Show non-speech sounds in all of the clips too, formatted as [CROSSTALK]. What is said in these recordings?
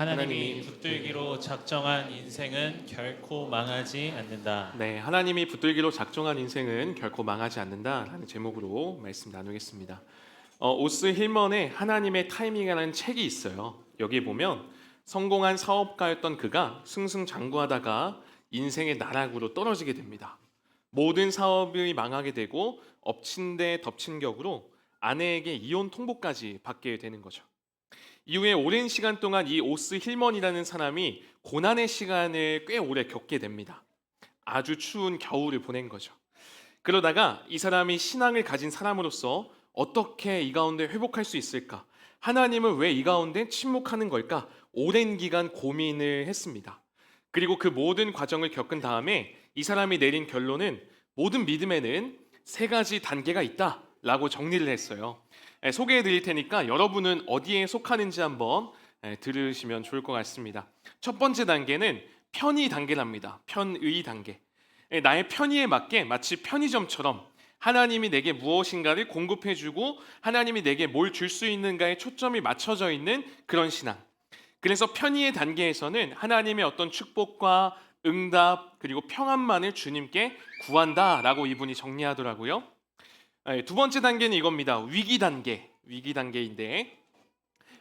하나님이 붙들기로 작정한 인생은 결코 망하지 않는다. 네, 하나님이 붙들기로 작정한 인생은 결코 망하지 않는다라는 제목으로 말씀 나누겠습니다. 어, 오스 힐먼의 하나님의 타이밍이라는 책이 있어요. 여기 보면 성공한 사업가였던 그가 승승장구하다가 인생의 나락으로 떨어지게 됩니다. 모든 사업이 망하게 되고 엎친 데 덮친 격으로 아내에게 이혼 통보까지 받게 되는 거죠. 이후에 오랜 시간 동안 이 오스 힐먼이라는 사람이 고난의 시간을 꽤 오래 겪게 됩니다. 아주 추운 겨울을 보낸 거죠. 그러다가 이 사람이 신앙을 가진 사람으로서 어떻게 이 가운데 회복할 수 있을까? 하나님은 왜 이 가운데 침묵하는 걸까? 오랜 기간 고민을 했습니다. 그리고 그 모든 과정을 겪은 다음에 이 사람이 내린 결론은 모든 믿음에는 세 가지 단계가 있다 라고 정리를 했어요. 예, 소개해 드릴 테니까 여러분은 어디에 속하는지 한번 예, 들으시면 좋을 것 같습니다. 첫 번째 단계는 편의 단계랍니다. 편의 단계. 예, 나의 편의에 맞게 마치 편의점처럼 하나님이 내게 무엇인가를 공급해 주고 하나님이 내게 뭘 줄 수 있는가에 초점이 맞춰져 있는 그런 신앙. 그래서 편의의 단계에서는 하나님의 어떤 축복과 응답 그리고 평안만을 주님께 구한다라고 이분이 정리하더라고요. 예, 두 번째 단계는 이겁니다. 위기 단계. 위기 단계인데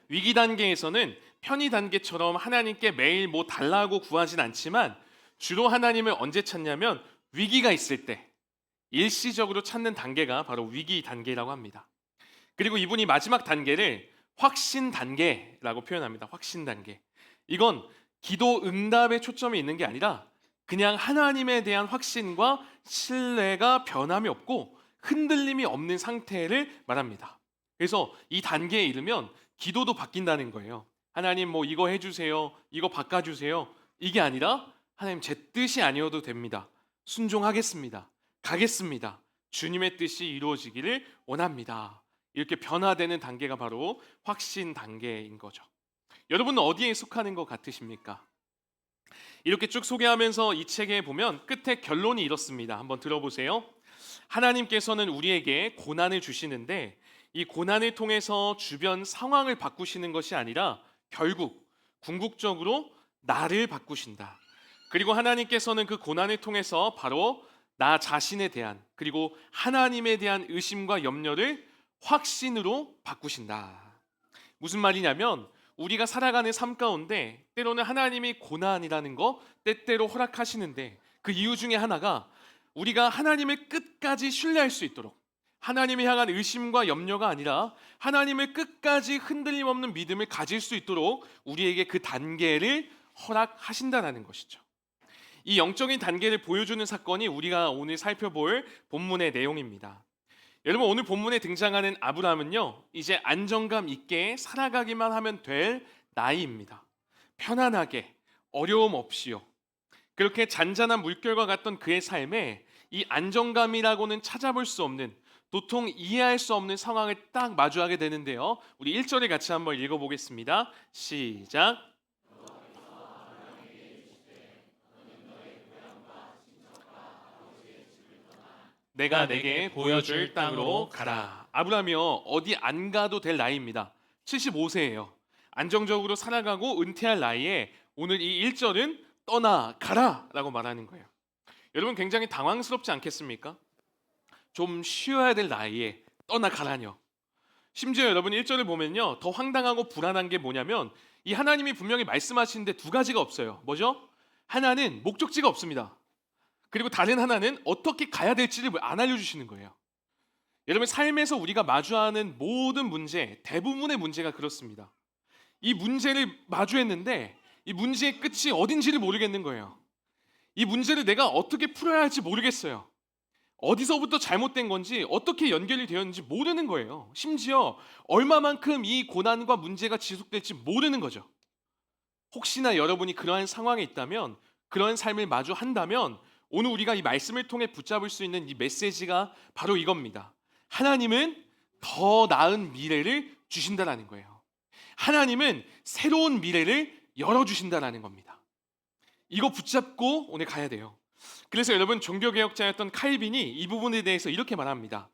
위기 단계에서는 편의 단계처럼 하나님께 매일 뭐 달라고 구하진 않지만 주로 하나님을 언제 찾냐면 위기가 있을 때 일시적으로 찾는 단계가 바로 위기 단계라고 합니다. 그리고 이분이 마지막 단계를 확신 단계라고 표현합니다. 확신 단계. 이건 기도 응답에 초점이 있는 게 아니라 그냥 하나님에 대한 확신과 신뢰가 변함이 없고 흔들림이 없는 상태를 말합니다. 그래서 이 단계에 이르면 기도도 바뀐다는 거예요. 하나님 뭐 이거 해주세요, 이거 바꿔주세요. 이게 아니라 하나님 제 뜻이 아니어도 됩니다. 순종하겠습니다. 가겠습니다. 주님의 뜻이 이루어지기를 원합니다. 이렇게 변화되는 단계가 바로 확신 단계인 거죠. 여러분은 어디에 속하는 것 같으십니까? 이렇게 쭉 소개하면서 이 책에 보면 끝에 결론이 이렇습니다. 한번 들어보세요. 하나님께서는 우리에게 고난을 주시는데 이 고난을 통해서 주변 상황을 바꾸시는 것이 아니라 결국 궁극적으로 나를 바꾸신다. 그리고 하나님께서는 그 고난을 통해서 바로 나 자신에 대한 그리고 하나님에 대한 의심과 염려를 확신으로 바꾸신다. 무슨 말이냐면 우리가 살아가는 삶 가운데 때로는 하나님이 고난이라는 거 때때로 허락하시는데 그 이유 중에 하나가 우리가 하나님을 끝까지 신뢰할 수 있도록 하나님을 향한 의심과 염려가 아니라 하나님을 끝까지 흔들림 없는 믿음을 가질 수 있도록 우리에게 그 단계를 허락하신다라는 것이죠. 이 영적인 단계를 보여주는 사건이 우리가 오늘 살펴볼 본문의 내용입니다. 여러분 오늘 본문에 등장하는 아브라함은요 이제 안정감 있게 살아가기만 하면 될 나이입니다. 편안하게 어려움 없이요. 그렇게 잔잔한 물결과 같던 그의 삶에 이 안정감이라고는 찾아볼 수 없는 도통 이해할 수 없는 상황을 딱 마주하게 되는데요. 우리 1절을 같이 한번 읽어 보겠습니다. 시작. 내가 내게 보여줄 땅으로 가라. 아브라함이요 어디 안 가도 될 나이입니다. 75세예요. 안정적으로 살아가고 은퇴할 나이에 오늘 이 1절은 떠나 가라라고 말하는 거예요. 여러분 굉장히 당황스럽지 않겠습니까? 좀 쉬어야 될 나이에 떠나 가라뇨. 심지어 여러분 1절을 보면요. 더 황당하고 불안한 게 뭐냐면 이 하나님이 분명히 말씀하시는데 두 가지가 없어요. 뭐죠? 하나는 목적지가 없습니다. 그리고 다른 하나는 어떻게 가야 될지를 안 알려주시는 거예요. 여러분 삶에서 우리가 마주하는 모든 문제, 대부분의 문제가 그렇습니다. 이 문제를 마주했는데 이 문제의 끝이 어딘지를 모르겠는 거예요. 이 문제를 내가 어떻게 풀어야 할지 모르겠어요. 어디서부터 잘못된 건지 어떻게 연결이 되었는지 모르는 거예요. 심지어 얼마만큼 이 고난과 문제가 지속될지 모르는 거죠. 혹시나 여러분이 그러한 상황에 있다면 그러한 삶을 마주한다면 오늘 우리가 이 말씀을 통해 붙잡을 수 있는 이 메시지가 바로 이겁니다. 하나님은 더 나은 미래를 주신다라는 거예요. 하나님은 새로운 미래를 열어주신다라는 겁니다. 이거 붙잡고 오늘 가야 돼요. 그래서 여러분 종교개혁자였던 칼빈이 이 부분에 대해서 이렇게 말합니다.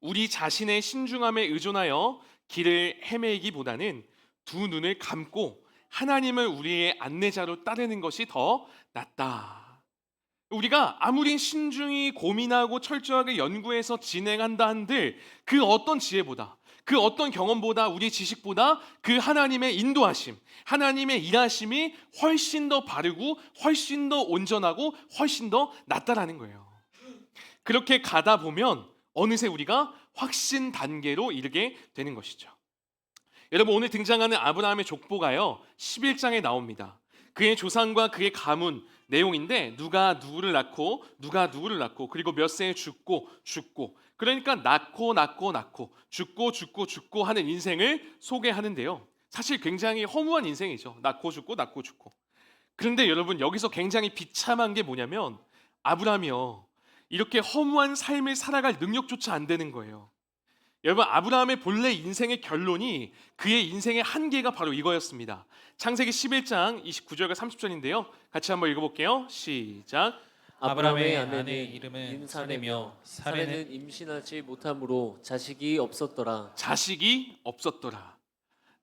우리 자신의 신중함에 의존하여 길을 헤매기보다는 두 눈을 감고 하나님을 우리의 안내자로 따르는 것이 더 낫다. 우리가 아무리 신중히 고민하고 철저하게 연구해서 진행한다 한들 그 어떤 지혜보다 그 어떤 경험보다 우리 지식보다 그 하나님의 인도하심, 하나님의 일하심이 훨씬 더 바르고 훨씬 더 온전하고 훨씬 더 낫다라는 거예요. 그렇게 가다 보면 어느새 우리가 확신 단계로 이르게 되는 것이죠. 여러분 오늘 등장하는 아브라함의 족보가요 11장에 나옵니다. 그의 조상과 그의 가문 내용인데 누가 누구를 낳고 누가 누구를 낳고 그리고 몇 세에 죽고 죽고 그러니까 낳고 낳고 낳고 죽고 죽고 죽고 하는 인생을 소개하는데요. 사실 굉장히 허무한 인생이죠. 낳고 죽고 낳고 죽고. 그런데 여러분 여기서 굉장히 비참한 게 뭐냐면 아브라함이요. 이렇게 허무한 삶을 살아갈 능력조차 안 되는 거예요. 여러분 아브라함의 본래 인생의 결론이 그의 인생의 한계가 바로 이거였습니다. 창세기 11장 29절과 30절인데요. 같이 한번 읽어볼게요. 시작. 아브라함의 아브라함의 아내 아내는 이름은 사레며 사레는 임신하지 못함으로 자식이 없었더라. 자식이 없었더라.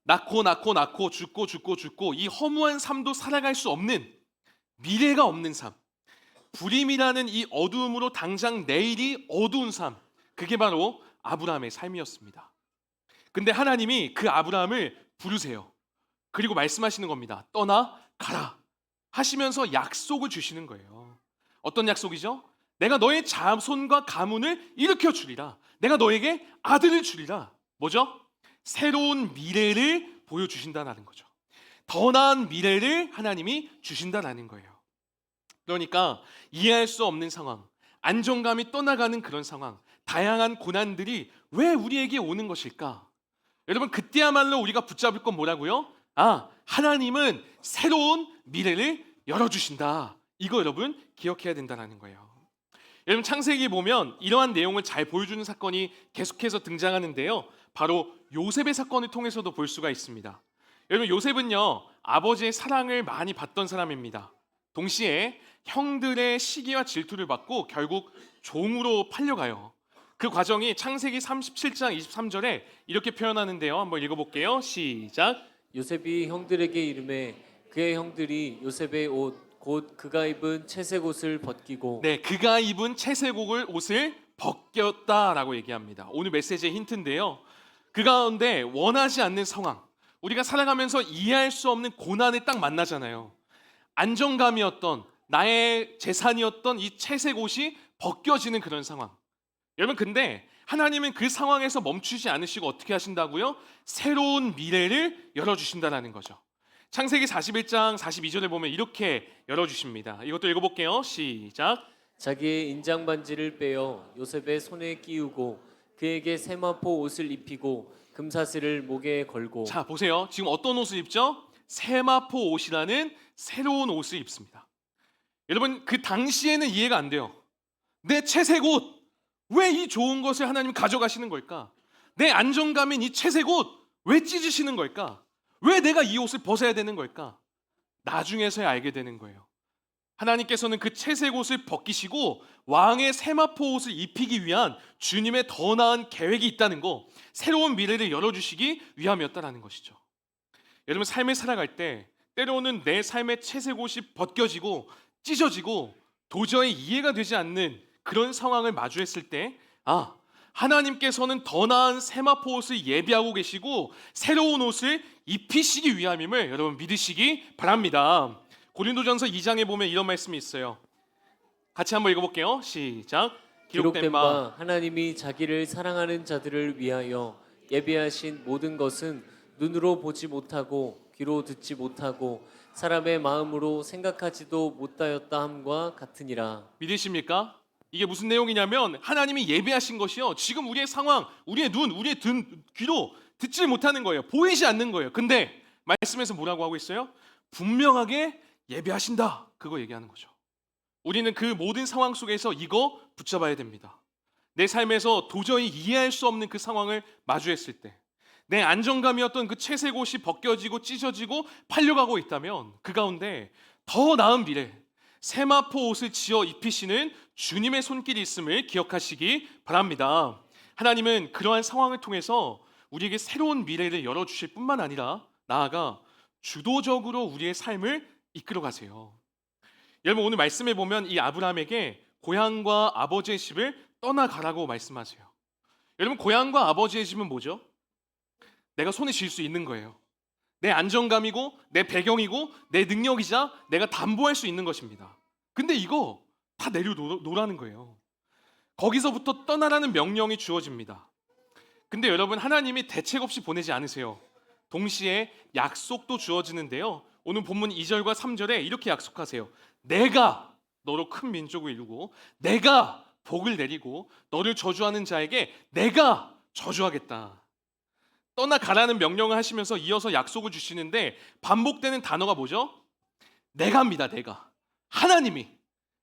낳고 낳고 낳고 죽고 죽고 죽고 이 허무한 삶도 살아갈 수 없는 미래가 없는 삶. 불임이라는 이 어두움으로 당장 내일이 어두운 삶. 그게 바로 아브라함의 삶이었습니다. 근데 하나님이 그 아브라함을 부르세요. 그리고 말씀하시는 겁니다. 떠나 가라. 하시면서 약속을 주시는 거예요. 어떤 약속이죠? 내가 너의 자손과 가문을 일으켜 주리라. 내가 너에게 아들을 주리라. 뭐죠? 새로운 미래를 보여주신다는 거죠. 더 나은 미래를 하나님이 주신다는 거예요. 그러니까 이해할 수 없는 상황, 안정감이 떠나가는 그런 상황, 다양한 고난들이 왜 우리에게 오는 것일까? 여러분 그때야말로 우리가 붙잡을 건 뭐라고요? 아, 하나님은 새로운 미래를 열어주신다. 이거 여러분 기억해야 된다는 거예요. 여러분 창세기 보면 이러한 내용을 잘 보여주는 사건이 계속해서 등장하는데요. 바로 요셉의 사건을 통해서도 볼 수가 있습니다. 여러분 요셉은요 아버지의 사랑을 많이 받던 사람입니다. 동시에 형들의 시기와 질투를 받고 결국 종으로 팔려가요. 그 과정이 창세기 37장 23절에 이렇게 표현하는데요. 한번 읽어볼게요. 시작. 요셉이 형들에게 이름해 그의 형들이 요셉의 옷 곧 그가 입은 채색 옷을 벗기고 네, 그가 입은 채색옷을 옷을 벗겼다라고 얘기합니다. 오늘 메시지의 힌트인데요. 그 가운데 원하지 않는 상황, 우리가 살아가면서 이해할 수 없는 고난에 딱 만나잖아요. 안정감이었던 나의 재산이었던 이 채색옷이 벗겨지는 그런 상황. 여러분 근데 하나님은 그 상황에서 멈추지 않으시고 어떻게 하신다고요? 새로운 미래를 열어 주신다라는 거죠. 창세기 41장 42절에 보면 이렇게 열어 주십니다. 이것도 읽어 볼게요. 시작. 자기의 인장 반지를 빼어 요셉의 손에 끼우고 그에게 세마포 옷을 입히고 금사슬을 목에 걸고 자 보세요. 지금 어떤 옷을 입죠? 세마포 옷이라는 새로운 옷을 입습니다. 여러분 그 당시에는 이해가 안 돼요. 내 채색 옷, 왜 이 좋은 것을 하나님 가져가시는 걸까? 내 안정감인 이 채색 옷, 왜 찢으시는 걸까? 왜 내가 이 옷을 벗어야 되는 걸까? 나중에서야 알게 되는 거예요. 하나님께서는 그 채색 옷을 벗기시고 왕의 세마포 옷을 입히기 위한 주님의 더 나은 계획이 있다는 거, 새로운 미래를 열어주시기 위함이었다라는 것이죠. 여러분 삶을 살아갈 때 때로는 내 삶의 채색 옷이 벗겨지고 찢어지고 도저히 이해가 되지 않는 그런 상황을 마주했을 때, 아 하나님께서는 더 나은 세마포 옷을 예비하고 계시고 새로운 옷을 입히시기 위함임을 여러분 믿으시기 바랍니다. 고린도전서 2장에 보면 이런 말씀이 있어요. 같이 한번 읽어볼게요. 시작. 기록된 바 하나님이 자기를 사랑하는 자들을 위하여 예비하신 모든 것은 눈으로 보지 못하고 귀로 듣지 못하고 사람의 마음으로 생각하지도 못하였다 함과 같으니라. 믿으십니까? 이게 무슨 내용이냐면 하나님이 예배하신 것이요. 지금 우리의 상황, 우리의 눈, 우리의 든, 귀로 듣지 못하는 거예요. 보이지 않는 거예요. 근데 말씀에서 뭐라고 하고 있어요? 분명하게 예배하신다. 그거 얘기하는 거죠. 우리는 그 모든 상황 속에서 이거 붙잡아야 됩니다. 내 삶에서 도저히 이해할 수 없는 그 상황을 마주했을 때, 내 안정감이었던 그 채색 옷이 벗겨지고 찢어지고 팔려가고 있다면 그 가운데 더 나은 미래, 세마포 옷을 지어 입히시는 주님의 손길이 있음을 기억하시기 바랍니다. 하나님은 그러한 상황을 통해서 우리에게 새로운 미래를 열어 주실 뿐만 아니라 나아가 주도적으로 우리의 삶을 이끌어 가세요. 여러분 오늘 말씀해 보면 이 아브라함에게 고향과 아버지의 집을 떠나가라고 말씀하세요. 여러분 고향과 아버지의 집은 뭐죠? 내가 손에 쥘 수 있는 거예요. 내 안정감이고 내 배경이고 내 능력이자 내가 담보할 수 있는 것입니다. 근데 이거 다 내려놓으라는 거예요. 거기서부터 떠나라는 명령이 주어집니다. 근데 여러분 하나님이 대책 없이 보내지 않으세요. 동시에 약속도 주어지는데요. 오늘 본문 2절과 3절에 이렇게 약속하세요. 내가 너로 큰 민족을 이루고 내가 복을 내리고 너를 저주하는 자에게 내가 저주하겠다. 떠나 가라는 명령을 하시면서 이어서 약속을 주시는데 반복되는 단어가 뭐죠? 내가입니다. 내가. 하나님이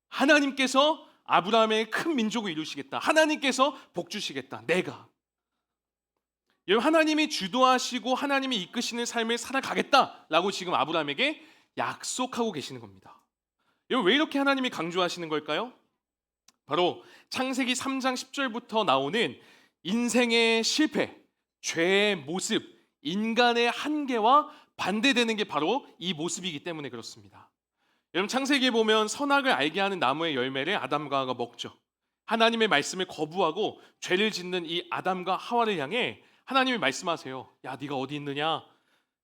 하나님께서 아브라함의 큰 민족을 이루시겠다. 하나님께서 복 주시겠다. 내가. 여러분 하나님이 주도하시고 하나님이 이끄시는 삶을 살아가겠다라고 지금 아브라함에게 약속하고 계시는 겁니다. 여러분 왜 이렇게 하나님이 강조하시는 걸까요? 바로 창세기 3장 10절부터 나오는 인생의 실패, 죄의 모습, 인간의 한계와 반대되는 게 바로 이 모습이기 때문에 그렇습니다. 여러분 창세기에 보면 선악을 알게 하는 나무의 열매를 아담과 하와가 먹죠. 하나님의 말씀을 거부하고 죄를 짓는 이 아담과 하와를 향해 하나님이 말씀하세요. 야, 네가 어디 있느냐?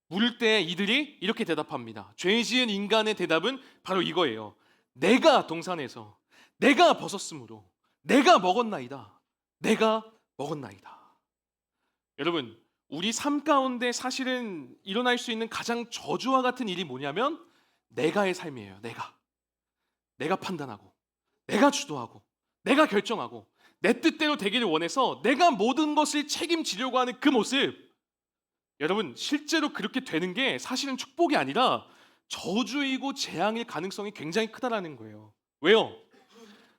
물을 때 이들이 이렇게 대답합니다. 죄 지은 인간의 대답은 바로 이거예요. 내가 동산에서 내가 벗었으므로 내가 먹었나이다. 내가 먹었나이다. 여러분, 우리 삶 가운데 사실은 일어날 수 있는 가장 저주와 같은 일이 뭐냐면 내가의 삶이에요. 내가. 내가 판단하고 내가 주도하고 내가 결정하고 내 뜻대로 되기를 원해서 내가 모든 것을 책임지려고 하는 그 모습. 여러분, 실제로 그렇게 되는 게 사실은 축복이 아니라 저주이고 재앙일 가능성이 굉장히 크다라는 거예요. 왜요?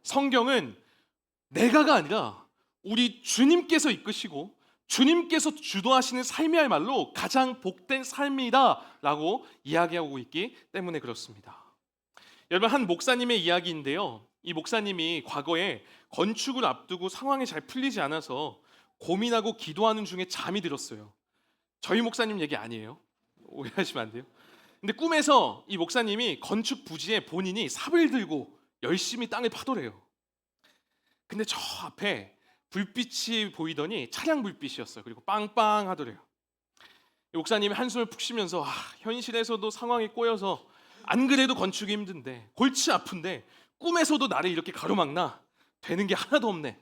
성경은 내가가 아니라 우리 주님께서 이끄시고 주님께서 주도하시는 삶이야말로 가장 복된 삶이다라고 이야기하고 있기 때문에 그렇습니다. 여러분 한 목사님의 이야기인데요. 이 목사님이 과거에 건축을 앞두고 상황이 잘 풀리지 않아서 고민하고 기도하는 중에 잠이 들었어요. 저희 목사님 얘기 아니에요. 오해하시면 안 돼요. 근데 꿈에서 이 목사님이 건축 부지에 본인이 삽을 들고 열심히 땅을 파도래요. 근데 저 앞에 불빛이 보이더니 차량 불빛이었어요. 그리고 빵빵하더래요. 이 목사님이 한숨을 푹 쉬면서 아, 현실에서도 상황이 꼬여서 안 그래도 건축이 힘든데 골치 아픈데 꿈에서도 나를 이렇게 가로막나 되는 게 하나도 없네.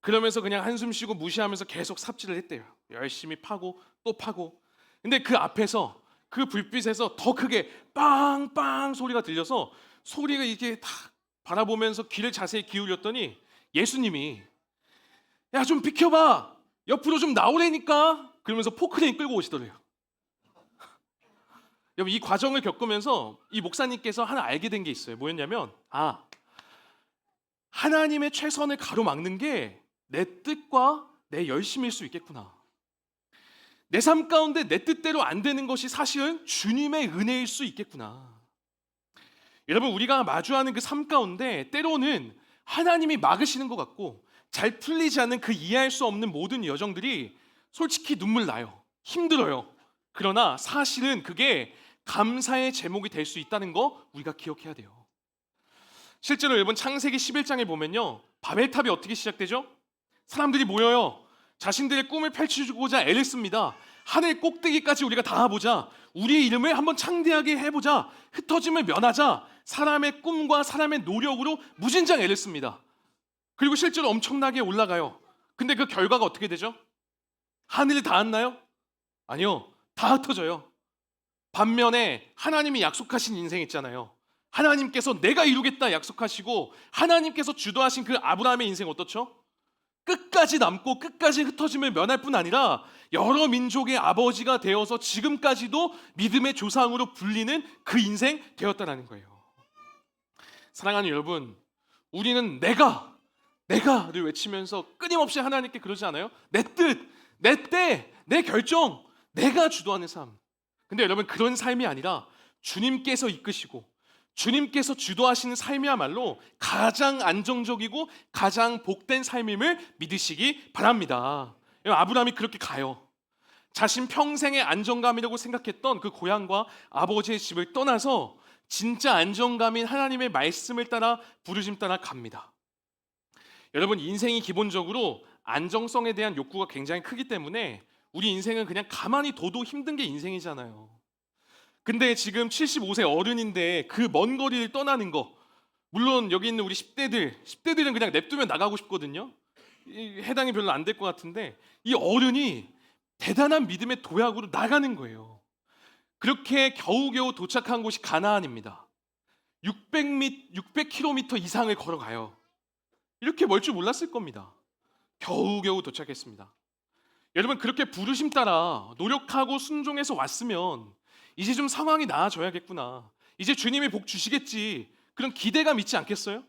그러면서 그냥 한숨 쉬고 무시하면서 계속 삽질을 했대요. 열심히 파고 또 파고. 근데 그 앞에서 그 불빛에서 더 크게 빵빵 소리가 들려서 소리가 이게 딱 바라보면서 귀를 자세히 기울였더니 예수님이 야 좀 비켜봐 옆으로 좀 나오래니까 그러면서 포크레인 끌고 오시더래요. [LAUGHS] 여러분 이 과정을 겪으면서 이 목사님께서 하나 알게 된 게 있어요. 뭐였냐면 아 하나님의 최선을 가로막는 게 내 뜻과 내 열심일 수 있겠구나. 내 삶 가운데 내 뜻대로 안 되는 것이 사실은 주님의 은혜일 수 있겠구나. 여러분 우리가 마주하는 그 삶 가운데 때로는 하나님이 막으시는 것 같고 잘 풀리지 않는 그 이해할 수 없는 모든 여정들이 솔직히 눈물 나요. 힘들어요. 그러나 사실은 그게 감사의 제목이 될 수 있다는 거 우리가 기억해야 돼요. 실제로 여러분 창세기 11장에 보면요. 바벨탑이 어떻게 시작되죠? 사람들이 모여요. 자신들의 꿈을 펼쳐주고자 애를 씁니다. 하늘 꼭대기까지 우리가 닿아보자. 우리의 이름을 한번 창대하게 해보자. 흩어짐을 면하자. 사람의 꿈과 사람의 노력으로 무진장 애를 씁니다. 그리고 실제로 엄청나게 올라가요. 근데 그 결과가 어떻게 되죠? 하늘이 닿았나요? 아니요. 다 흩어져요. 반면에 하나님이 약속하신 인생 있잖아요. 하나님께서 내가 이루겠다 약속하시고 하나님께서 주도하신 그 아브라함의 인생 어떻죠? 끝까지 남고 끝까지 흩어짐을 면할 뿐 아니라 여러 민족의 아버지가 되어서 지금까지도 믿음의 조상으로 불리는 그 인생 되었다라는 거예요. 사랑하는 여러분, 우리는 내가 내가를 외치면서 끊임없이 하나님께 그러지 않아요? 내 뜻, 내 때, 내 결정, 내가 주도하는 삶. 근데 여러분 그런 삶이 아니라 주님께서 이끄시고 주님께서 주도하시는 삶이야말로 가장 안정적이고 가장 복된 삶임을 믿으시기 바랍니다. 아브라함이 그렇게 가요. 자신 평생의 안정감이라고 생각했던 그 고향과 아버지의 집을 떠나서 진짜 안정감인 하나님의 말씀을 따라 부르심 따라 갑니다. 여러분 인생이 기본적으로 안정성에 대한 욕구가 굉장히 크기 때문에 우리 인생은 그냥 가만히 둬도 힘든 게 인생이잖아요. 근데 지금 75세 어른인데 그 먼 거리를 떠나는 거 물론 여기 있는 우리 10대들 10대들은 그냥 냅두면 나가고 싶거든요. 이 해당이 별로 안 될 것 같은데 이 어른이 대단한 믿음의 도약으로 나가는 거예요. 그렇게 겨우겨우 도착한 곳이 가나안입니다. 600미 600km 이상을 걸어가요. 이렇게 멀 줄 몰랐을 겁니다. 겨우겨우 도착했습니다. 여러분 그렇게 부르심 따라 노력하고 순종해서 왔으면 이제 좀 상황이 나아져야겠구나. 이제 주님이 복 주시겠지. 그런 기대감 있지 않겠어요?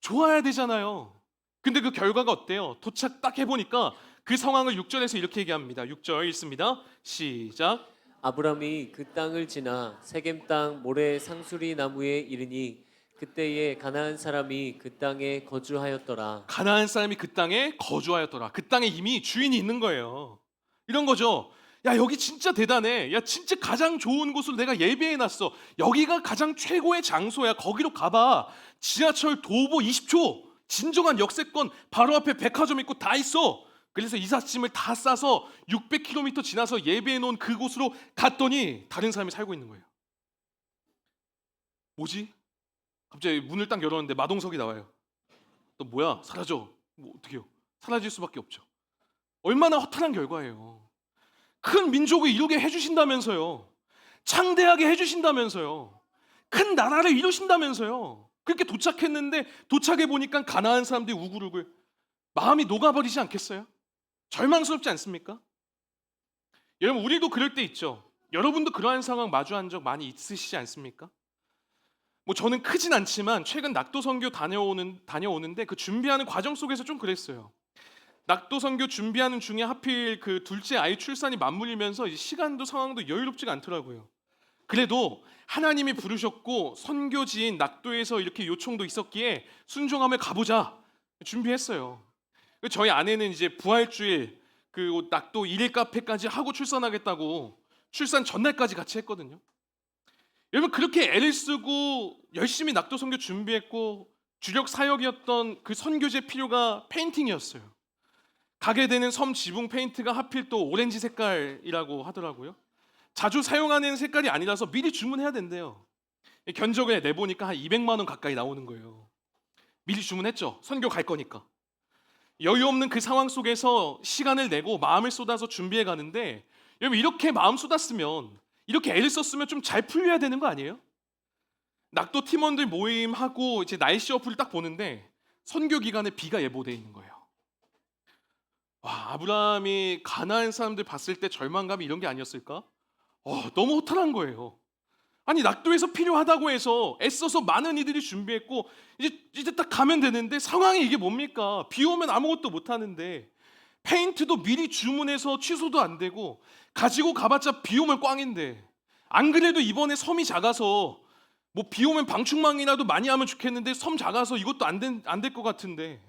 좋아야 되잖아요. 근데 그 결과가 어때요? 도착 딱 해보니까 그 상황을 6절에서 이렇게 얘기합니다. 6절 읽습니다. 시작. 아브람이 그 땅을 지나 세겜 땅 모래 상수리 나무에 이르니 그때에 가나안 사람이 그 땅에 거주하였더라. 가나안 사람이 그 땅에 거주하였더라. 그 땅에 이미 주인이 있는 거예요. 이런 거죠. 야 여기 진짜 대단해. 야 진짜 가장 좋은 곳으로 내가 예배해 놨어. 여기가 가장 최고의 장소야. 거기로 가봐. 지하철 도보 20초. 진정한 역세권 바로 앞에 백화점 있고 다 있어. 그래서 이삿짐을 다 싸서 600km 지나서 예배해 놓은 그곳으로 갔더니 다른 사람이 살고 있는 거예요. 뭐지? 갑자기 문을 딱 열었는데 마동석이 나와요. 너 뭐야? 사라져. 뭐 어떻게요? 사라질 수밖에 없죠. 얼마나 허탈한 결과예요. 큰 민족을 이루게 해주신다면서요. 창대하게 해주신다면서요. 큰 나라를 이루신다면서요. 그렇게 도착했는데 도착해 보니까 가나안 사람들이 우글우글 마음이 녹아버리지 않겠어요? 절망스럽지 않습니까? 여러분 우리도 그럴 때 있죠. 여러분도 그러한 상황 마주한 적 많이 있으시지 않습니까? 뭐 저는 크진 않지만 최근 낙도 선교 다녀오는 다녀오는데 그 준비하는 과정 속에서 좀 그랬어요. 낙도 선교 준비하는 중에 하필 그 둘째 아이 출산이 맞물리면서 시간도 상황도 여유롭지가 않더라고요. 그래도 하나님이 부르셨고 선교지인 낙도에서 이렇게 요청도 있었기에 순종하며 가보자 준비했어요. 저희 아내는 이제 부활주일 그 낙도 일일 카페까지 하고 출산하겠다고 출산 전날까지 같이 했거든요. 여러분 그렇게 애를 쓰고 열심히 낙도 선교 준비했고 주력 사역이었던 그 선교제 필요가 페인팅이었어요. 가게 되는 섬 지붕 페인트가 하필 또 오렌지 색깔이라고 하더라고요. 자주 사용하는 색깔이 아니라서 미리 주문해야 된대요. 견적에 내보니까 한 200만 원 가까이 나오는 거예요. 미리 주문했죠. 선교 갈 거니까. 여유 없는 그 상황 속에서 시간을 내고 마음을 쏟아서 준비해 가는데 여러분 이렇게 마음 쏟았으면 이렇게 애를 썼으면 좀 잘 풀려야 되는 거 아니에요? 낙도 팀원들 모임하고 이제 날씨 어플을 딱 보는데 선교 기간에 비가 예보돼 있는 거예요. 와 아브라함이 가나안 사람들 봤을 때 절망감이 이런 게 아니었을까? 어, 너무 허탈한 거예요. 아니 낙도에서 필요하다고 해서 애써서 많은 이들이 준비했고 이제 이제 딱 가면 되는데 상황이 이게 뭡니까? 비 오면 아무것도 못 하는데 페인트도 미리 주문해서 취소도 안 되고 가지고 가봤자 비 오면 꽝인데 안 그래도 이번에 섬이 작아서 뭐 비 오면 방충망이라도 많이 하면 좋겠는데 섬 작아서 이것도 안된안될 것 같은데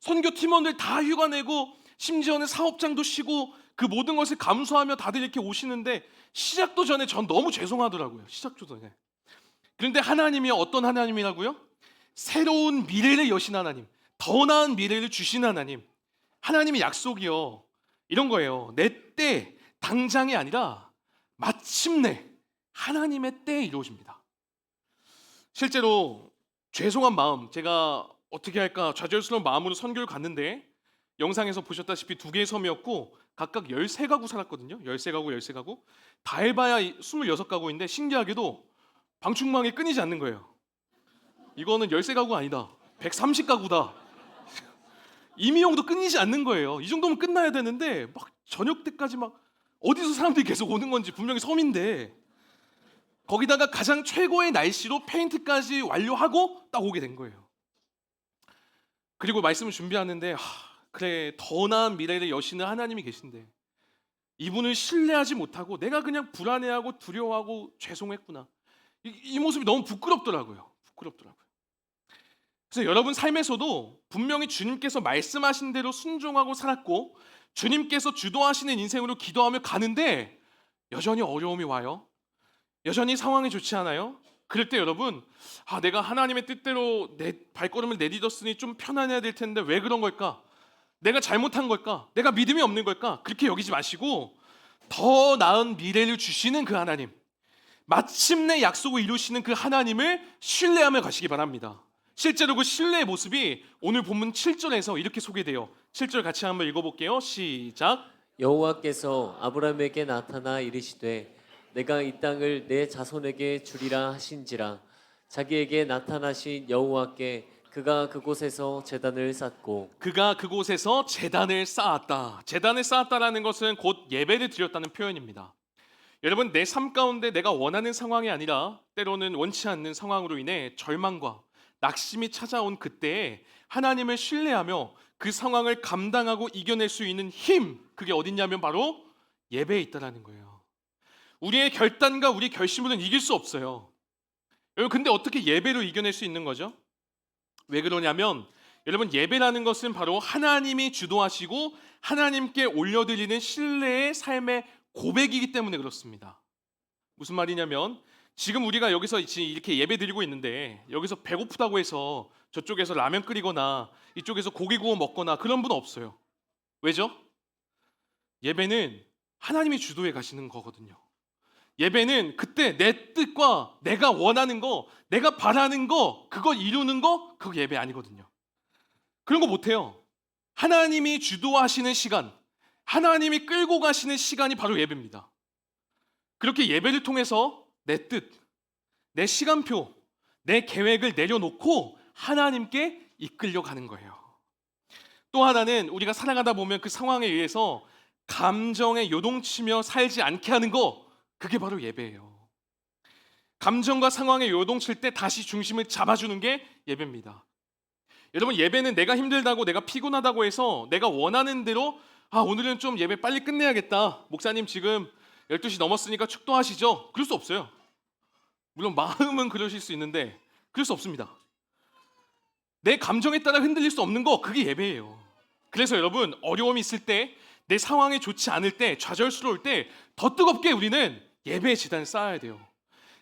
선교 팀원들 다 휴가 내고 심지어는 사업장도 쉬고 그 모든 것을 감수하며 다들 이렇게 오시는데 시작도 전에 전 너무 죄송하더라고요. 시작도 전에. 그런데 하나님이 어떤 하나님이라고요? 새로운 미래를 여신 하나님, 더 나은 미래를 주신 하나님. 하나님의 약속이요. 이런 거예요. 내 때 당장이 아니라 마침내 하나님의 때에 이루어집니다. 실제로 죄송한 마음, 제가 어떻게 할까 좌절스러운 마음으로 선교를 갔는데 영상에서 보셨다시피 두 개의 섬이었고 각각 13가구 살았거든요. 13가구, 13가구. 다 해봐야 26가구인데 신기하게도 방충망이 끊이지 않는 거예요. 이거는 13가구가 아니다. 130가구다. [LAUGHS] 임의용도 끊이지 않는 거예요. 이 정도면 끝나야 되는데 막 저녁 때까지 막 어디서 사람들이 계속 오는 건지 분명히 섬인데 거기다가 가장 최고의 날씨로 페인트까지 완료하고 딱 오게 된 거예요. 그리고 말씀을 준비하는데 하, 그래 더 나은 미래를 여시는 하나님이 계신데 이분을 신뢰하지 못하고 내가 그냥 불안해하고 두려워하고 죄송했구나. 이, 이 모습이 너무 부끄럽더라고요. 부끄럽더라고요. 그래서 여러분 삶에서도 분명히 주님께서 말씀하신 대로 순종하고 살았고 주님께서 주도하시는 인생으로 기도하며 가는데 여전히 어려움이 와요. 여전히 상황이 좋지 않아요. 그럴 때 여러분, 아 내가 하나님의 뜻대로 내 발걸음을 내딛었으니 좀 편안해야 될 텐데 왜 그런 걸까? 내가 잘못한 걸까? 내가 믿음이 없는 걸까? 그렇게 여기지 마시고 더 나은 미래를 주시는 그 하나님, 마침내 약속을 이루시는 그 하나님을 신뢰하며 가시기 바랍니다. 실제로 그 신뢰의 모습이 오늘 본문 7절에서 이렇게 소개돼요. 7절 같이 한번 읽어볼게요. 시작. 여호와께서 아브라함에게 나타나 이르시되 내가 이 땅을 내 자손에게 주리라 하신지라 자기에게 나타나신 여호와께 그가 그곳에서 제단을 쌓고 그가 그곳에서 재단을 쌓았다. 재단을 쌓았다라는 것은 곧 예배를 드렸다는 표현입니다. 여러분 내 삶 가운데 내가 원하는 상황이 아니라 때로는 원치 않는 상황으로 인해 절망과 낙심이 찾아온 그때에 하나님을 신뢰하며 그 상황을 감당하고 이겨낼 수 있는 힘 그게 어딨냐면 바로 예배에 있다라는 거예요. 우리의 결단과 우리 결심으로는 이길 수 없어요. 여러분 근데 어떻게 예배로 이겨낼 수 있는 거죠? 왜 그러냐면 여러분 예배라는 것은 바로 하나님이 주도하시고 하나님께 올려드리는 신뢰의 삶의 고백이기 때문에 그렇습니다. 무슨 말이냐면 지금 우리가 여기서 이렇게 예배 드리고 있는데 여기서 배고프다고 해서 저쪽에서 라면 끓이거나 이쪽에서 고기 구워 먹거나 그런 분 없어요. 왜죠? 예배는 하나님이 주도해 가시는 거거든요. 예배는 그때 내 뜻과 내가 원하는 거, 내가 바라는 거, 그걸 이루는 거, 그거 예배 아니거든요. 그런 거 못해요. 하나님이 주도하시는 시간, 하나님이 끌고 가시는 시간이 바로 예배입니다. 그렇게 예배를 통해서 내 뜻, 내 시간표, 내 계획을 내려놓고 하나님께 이끌려 가는 거예요. 또 하나는 우리가 살아가다 보면 그 상황에 의해서 감정에 요동치며 살지 않게 하는 거, 그게 바로 예배예요. 감정과 상황에 요동칠 때 다시 중심을 잡아주는 게 예배입니다. 여러분 예배는 내가 힘들다고 내가 피곤하다고 해서 내가 원하는 대로 아 오늘은 좀 예배 빨리 끝내야겠다. 목사님 지금 12시 넘었으니까 축도하시죠. 그럴 수 없어요. 물론 마음은 그러실 수 있는데 그럴 수 없습니다. 내 감정에 따라 흔들릴 수 없는 거 그게 예배예요. 그래서 여러분 어려움이 있을 때 내 상황이 좋지 않을 때 좌절스러울 때 더 뜨겁게 우리는 예배의 재단을 쌓아야 돼요.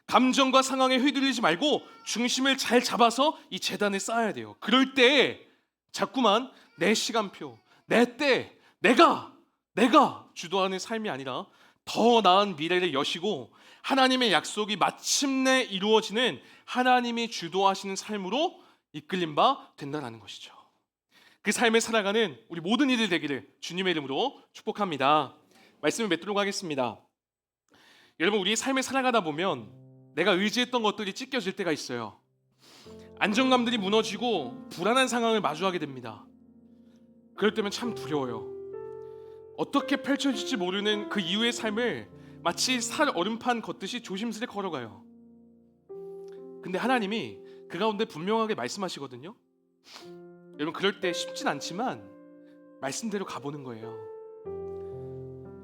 감정과 상황에 휘둘리지 말고 중심을 잘 잡아서 이 재단을 쌓아야 돼요. 그럴 때 자꾸만 내 시간표, 내 때, 내가 내가 주도하는 삶이 아니라 더 나은 미래를 여시고 하나님의 약속이 마침내 이루어지는 하나님이 주도하시는 삶으로 이끌림 바 된다라는 것이죠. 그 삶을 살아가는 우리 모든 이들 되기를 주님의 이름으로 축복합니다. 말씀을 맺도록 하겠습니다. 여러분 우리 삶을 살아가다 보면 내가 의지했던 것들이 찢겨질 때가 있어요. 안정감들이 무너지고 불안한 상황을 마주하게 됩니다. 그럴 때면 참 두려워요. 어떻게 펼쳐질지 모르는 그 이후의 삶을 마치 살 얼음판 걷듯이 조심스레 걸어가요. 근데 하나님이 그 가운데 분명하게 말씀하시거든요. 여러분 그럴 때 쉽진 않지만 말씀대로 가보는 거예요.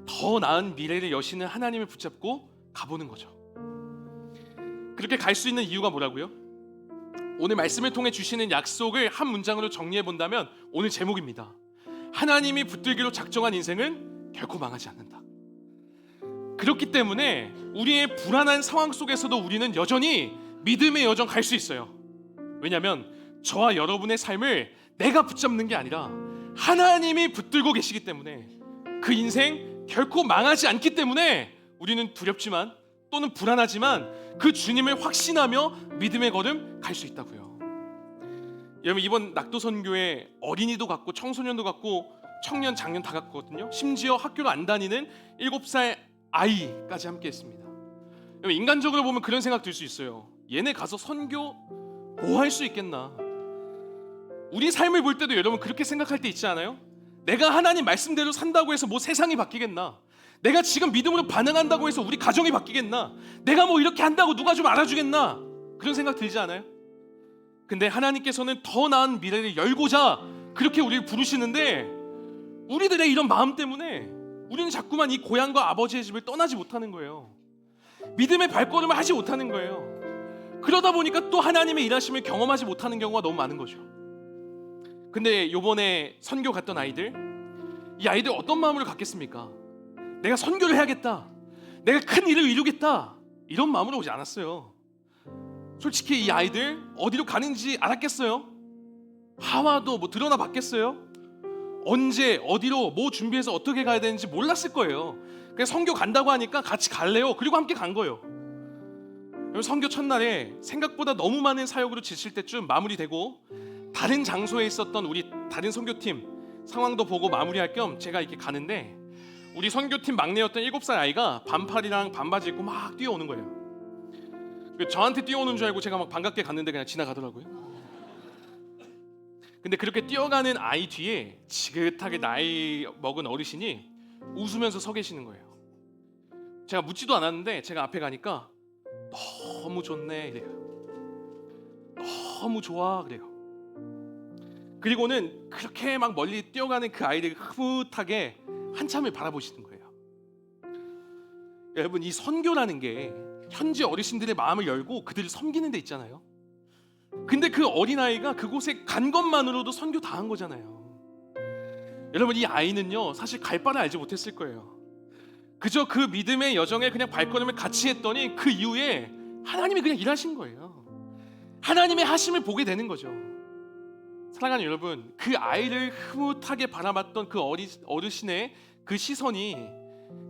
더 나은 미래를 여시는 하나님을 붙잡고 가보는 거죠. 그렇게 갈 수 있는 이유가 뭐라고요? 오늘 말씀을 통해 주시는 약속을 한 문장으로 정리해 본다면 오늘 제목입니다. 하나님이 붙들기로 작정한 인생은 결코 망하지 않는다. 그렇기 때문에 우리의 불안한 상황 속에서도 우리는 여전히 믿음의 여정 갈 수 있어요. 왜냐하면 저와 여러분의 삶을 내가 붙잡는 게 아니라 하나님이 붙들고 계시기 때문에 그 인생 결코 망하지 않기 때문에 우리는 두렵지만 또는 불안하지만 그 주님을 확신하며 믿음의 걸음 갈 수 있다고요. 여러분 이번 낙도 선교에 어린이도 갔고 청소년도 갔고 청년 장년 다 갔거든요. 심지어 학교를 안 다니는 7살 아이까지 함께 했습니다. 여러분 인간적으로 보면 그런 생각 들 수 있어요. 얘네 가서 선교 뭐 할 수 있겠나? 우리 삶을 볼 때도 여러분 그렇게 생각할 때 있지 않아요? 내가 하나님 말씀대로 산다고 해서 뭐 세상이 바뀌겠나? 내가 지금 믿음으로 반응한다고 해서 우리 가정이 바뀌겠나? 내가 뭐 이렇게 한다고 누가 좀 알아주겠나? 그런 생각 들지 않아요? 근데 하나님께서는 더 나은 미래를 열고자 그렇게 우리를 부르시는데 우리들의 이런 마음 때문에 우리는 자꾸만 이 고향과 아버지의 집을 떠나지 못하는 거예요. 믿음의 발걸음을 하지 못하는 거예요. 그러다 보니까 또 하나님의 일하심을 경험하지 못하는 경우가 너무 많은 거죠. 근데 요번에 선교 갔던 아이들 이 아이들 어떤 마음으로 갖겠습니까? 내가 선교를 해야겠다. 내가 큰 일을 이루겠다. 이런 마음으로 오지 않았어요. 솔직히 이 아이들 어디로 가는지 알았겠어요? 하와도 뭐 드러나 봤겠어요? 언제 어디로 뭐 준비해서 어떻게 가야 되는지 몰랐을 거예요. 그냥 선교 간다고 하니까 같이 갈래요. 그리고 함께 간 거예요. 선교 첫날에 생각보다 너무 많은 사역으로 지칠 때쯤 마무리되고 다른 장소에 있었던 우리 다른 선교팀 상황도 보고 마무리할 겸 제가 이렇게 가는데 우리 선교팀 막내였던 7살 아이가 반팔이랑 반바지 입고 막 뛰어오는 거예요. 그 저한테 뛰어오는 줄 알고 제가 막 반갑게 갔는데 그냥 지나가더라고요. 근데 그렇게 뛰어가는 아이 뒤에 지긋하게 나이 먹은 어르신이 웃으면서 서 계시는 거예요. 제가 묻지도 않았는데 제가 앞에 가니까 너무 좋네 이래요. 너무 좋아 그래요. 그리고는 그렇게 막 멀리 뛰어가는 그 아이를 흐뭇하게 한참을 바라보시는 거예요. 여러분 이 선교라는 게 현지 어르신들의 마음을 열고 그들을 섬기는 데 있잖아요. 근데 그 어린아이가 그곳에 간 것만으로도 선교 다한 거잖아요. 여러분 이 아이는요 사실 갈 바를 알지 못했을 거예요. 그저 그 믿음의 여정에 그냥 발걸음을 같이 했더니 그 이후에 하나님이 그냥 일하신 거예요. 하나님의 하심을 보게 되는 거죠. 사랑하는 여러분, 그 아이를 흐뭇하게 바라봤던 그 어르신의 그 시선이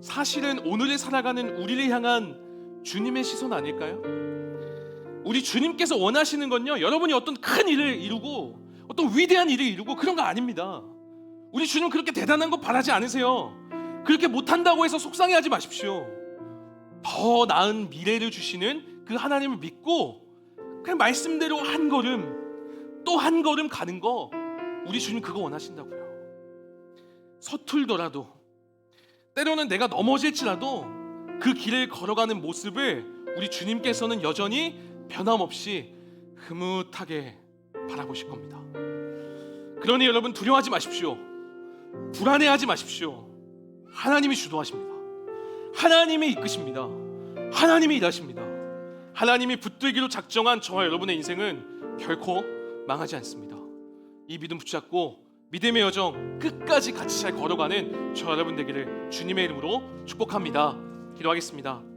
사실은 오늘을 살아가는 우리를 향한 주님의 시선 아닐까요? 우리 주님께서 원하시는 건요, 여러분이 어떤 큰 일을 이루고 어떤 위대한 일을 이루고 그런 거 아닙니다. 우리 주님 그렇게 대단한 거 바라지 않으세요. 그렇게 못한다고 해서 속상해하지 마십시오. 더 나은 미래를 주시는 그 하나님을 믿고 그냥 말씀대로 한 걸음 또 한 걸음 가는 거 우리 주님 그거 원하신다고요. 서툴더라도 때로는 내가 넘어질지라도 그 길을 걸어가는 모습을 우리 주님께서는 여전히 변함없이 흐뭇하게 바라보실 겁니다. 그러니 여러분 두려워하지 마십시오. 불안해하지 마십시오. 하나님이 주도하십니다. 하나님이 이끄십니다. 하나님이 일하십니다. 하나님이 붙들기로 작정한 저와 여러분의 인생은 결코 망하지 않습니다. 이 믿음 붙잡고 믿음의 여정 끝까지 같이 잘 걸어가는 저 여러분 되기를 주님의 이름으로 축복합니다. 기도하겠습니다.